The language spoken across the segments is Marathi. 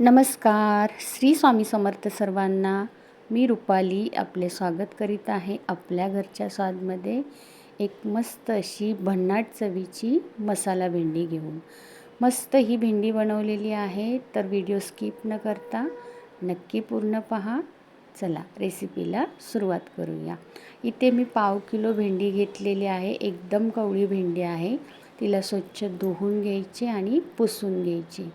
नमस्कार. श्री स्वामी समर्थ सर्वांना मी रुपाली आपले स्वागत करीत आहे आपल्या घरच्या स्वादमध्ये एक मस्त अशी भन्नाट चवीची मसाला भेंडी घेऊन. मस्त ही भेंडी बनवलेली आहे तर व्हिडिओ स्किप न करता नक्की पूर्ण पहा. चला रेसिपीला सुरुवात करूया. इथे मी पाव किलो भेंडी घेतलेली आहे एकदम कवळी भेंडी आहे. तिला स्वच्छ धुवून घ्यायची आणि पुसून घ्यायची.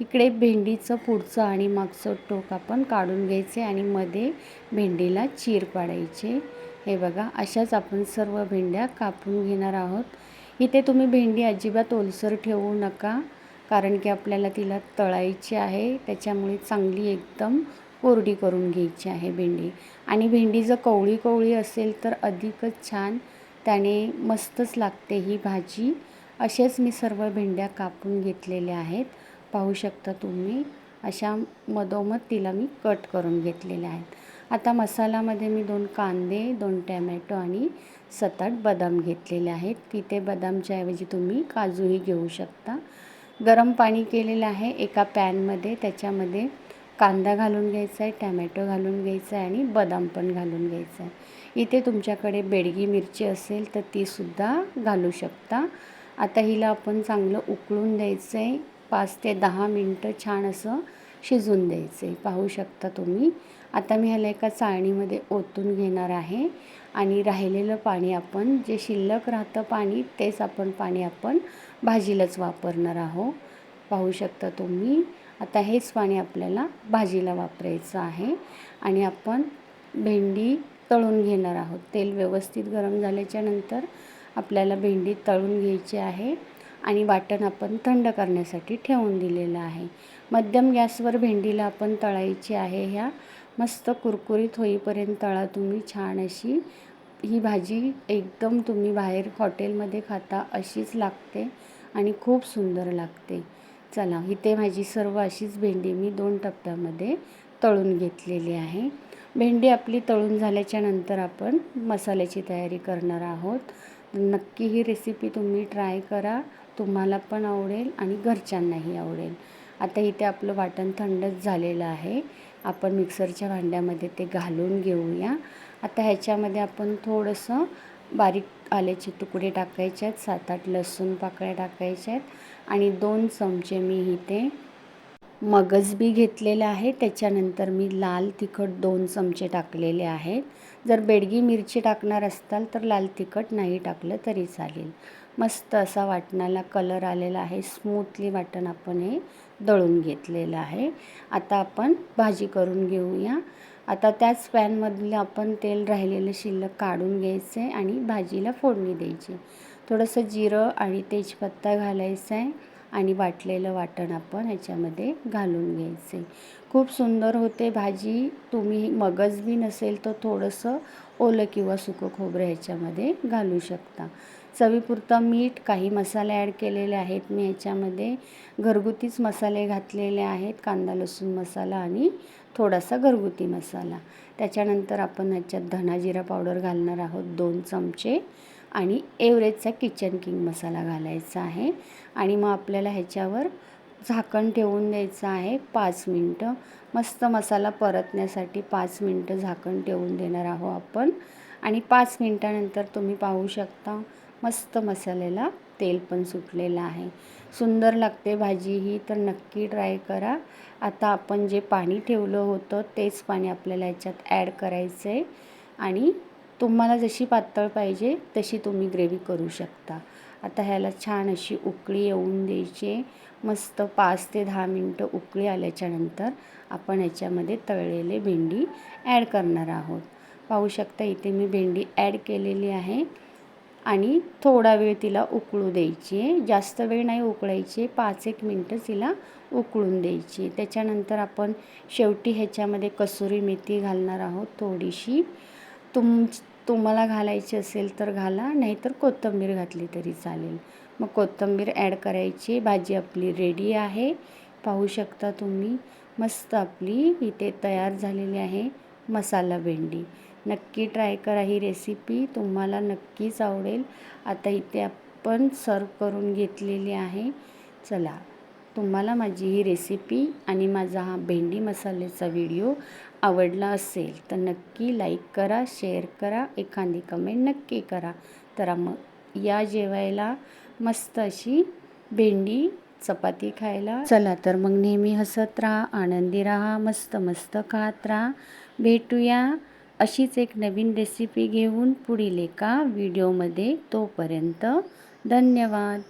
इकडे भेंडीचं पुढचं आणि मागचं टोक आपण काढून घ्यायचे आणि मध्ये भेंडीला चीर पाडायचे. हे बघा अशाच आपण सर्व भेंड्या कापून घेणार आहोत. इथे तुम्ही भेंडी अजिबात ओलसर ठेवू नका कारण की आपल्याला तिला तळायची आहे त्याच्यामुळे चांगली एकदम कोरडी करून घ्यायची आहे भेंडी. आणि भेंडी जर कवळी कवळी असेल तर अधिकच छान त्याने मस्तच लागते ही भाजी. असेच मी सर्व भेंड्या कापून घेतलेल्या आहेत. पाहू शकता तुम्ही. अशा मधोमध तिला मी कट करून घेतलेल्या आहेत. आता मसाल्यामध्ये मी दोन कांदे दोन टॅमॅटो आणि सात आठ बदाम घेतलेले आहेत. तिथे बदामच्या ऐवजी तुम्ही काजूही घेऊ शकता. गरम पाणी केलेलं आहे एका पॅनमध्ये. त्याच्यामध्ये कांदा घालून घ्यायचा आहे टॅमॅटो घालून घ्यायचा आहे आणि बदाम पण घालून घ्यायचा आहे. इथे तुमच्याकडे बेडगी मिरची असेल तर तीसुद्धा घालू शकता. आता हिला आपण चांगलं उकळून द्यायचं आहे. पाच ते दहा मिनटं छान असं शिजून द्यायचे. पाहू शकता तुम्ही. आता मी ह्याला एका चाळणीमध्ये ओतून घेणार आहे आणि राहिलेलं पाणी आपण जे शिल्लक राहतं पाणी तेच आपण पाणी आपण भाजीलाच वापरणार आहोत. पाहू शकता तुम्ही. आता हेच पाणी आपल्याला भाजीला वापरायचं आहे आणि आपण भेंडी तळून घेणार आहोत. तेल व्यवस्थित गरम झाल्याच्यानंतर आपल्याला भेंडी तळून घ्यायची आहे. आणि वाटण आपण थंड करण्यासाठी ठेवून दिलेलं आहे. मध्यम गॅसवर भेंडीला आपण तळायची आहे. ह्या मस्त कुरकुरीत होईपर्यंत तळा तुम्ही छान अशी. ही भाजी एकदम तुम्ही बाहेर हॉटेलमध्ये खाता अशीच लागते आणि खूप सुंदर लागते. चला इथे माझी सर्व अशीच भेंडी मी दोन टप्प्यामध्ये तळून घेतलेली आहे. भेंडी आपली तळून झाल्याच्यानंतर आपण मसाल्याची तयारी करणार आहोत. नक्की ही रेसिपी तुम्ही ट्राय करा. तुम्हाला पण आवडेल आणि घरच्यांनाही आवडेल. आता इथे आपलं वाटण थंडच झालेलं आहे. आपण मिक्सरच्या भांड्यामध्ये ते घालून घेऊया. आता ह्याच्यामध्ये आपण थोडंसं बारीक आल्याचे तुकडे टाकायचे आहेत. सात आठ लसूण पाकळ्या टाकायच्या आहेत. आणि दोन चमचे मी इथे मगज बी घेतलेलं आहे. त्याच्यानंतर मी लाल तिखट दोन चमचे टाकलेले आहेत. जर बेडगी मिरची टाकणार असताल तर लाल तिखट नाही टाकलं तरी चालेल. मस्त असा वाटणाला कलर आलेला आहे. स्मूथली वाटण आपण हे दळून घेतलेलं आहे. आता आपण भाजी करून घेऊया. आता त्याच पॅनमधलं आपण तेल राहिलेलं शिल्लक काढून घ्यायचं आहे आणि भाजीला फोडणी द्यायची. थोडंसं जिरं आणि तेजपत्ता घालायचं आहे आणि वाटलेलं वाटण आपण ह्याच्यामध्ये घालून घ्यायचे. खूप सुंदर होते भाजी. तुम्ही मगज बी नसेल तर थोडंसं ओलं किंवा सुकं खोबरं ह्याच्यामध्ये घालू शकता. चवीपुरतं मीठ काही मसाले ॲड केलेले आहेत. मी ह्याच्यामध्ये घरगुतीच मसाले घातलेले आहेत. कांदा लसूण मसाला आणि थोडासा घरगुती मसाला. त्याच्यानंतर आपण ह्याच्यात धना जिरा पावडर घालणार आहोत. दोन चमचे आणि एव्हरेजचा किचन किंग मसाला घालायचा आहे. आणि मग आपल्याला ह्याच्यावर झाकण ठेवून द्यायचं आहे पाच मिनटं. मस्त मसाला परतण्यासाठी पाच मिनटं झाकण ठेवून देणार आहोत आपण. आणि पाच मिनटानंतर तुम्ही पाहू शकता मस्त मसाल्याला तेल पण सुटलेलं आहे. सुंदर लागते भाजी ही तर नक्की ट्राय करा. आता आपण जे पाणी ठेवलं होतं तेच पाणी आपल्याला याच्यात ॲड करायचं आहे आणि तुम्हाला जशी पातळ पाहिजे तशी तुम्ही ग्रेव्ही करू शकता. आता ह्याला छान अशी उकळी येऊन द्यायची. मस्त पाच ते दहा मिनटं उकळी आल्याच्यानंतर आपण ह्याच्यामध्ये तळलेले भेंडी ॲड करणार आहोत. पाहू शकता इथे मी भेंडी ॲड केलेली आहे आणि थोडा वेळ तिला उकळू द्यायची आहे. जास्त वेळ नाही उकळायची पाच एक मिनटं तिला उकळून द्यायची त्याच्यानंतर आपण शेवटी ह्याच्यामध्ये कसुरी मेथी घालणार आहोत थोडीशी. तुम तुम्हाला घालायची असेल तर घाला नाहीतर कोथिंबीर घातली तरी चालेल. मग कोथिंबीर ॲड करायची. भाजी आपली रेडी आहे. पाहू शकता तुम्ही. मस्त आपली इथे तयार झालेली आहे मसाला भेंडी. नक्की ट्राय करा ही रेसिपी तुम्हाला नक्कीच आवडेल. आता इथे आपण सर्व करून घेतलेली आहे. चला. तुम्हाला माझी ही रेसिपी आणि माझा हा भेंडी मसाल्याचा व्हिडिओ आवडला असेल तर नक्की लाईक करा शेअर करा एखादी कमेंट नक्की करा. तर मग या जेवायला मस्त अशी भेंडी चपाती खायला. चला तर मग नेहमी हसत राहा आनंदी राहा मस्त मस्त खात राहा. भेटूया अशीच एक नवीन रेसिपी घेऊन पुढील एका व्हिडिओमध्ये तोपर्यंत धन्यवाद.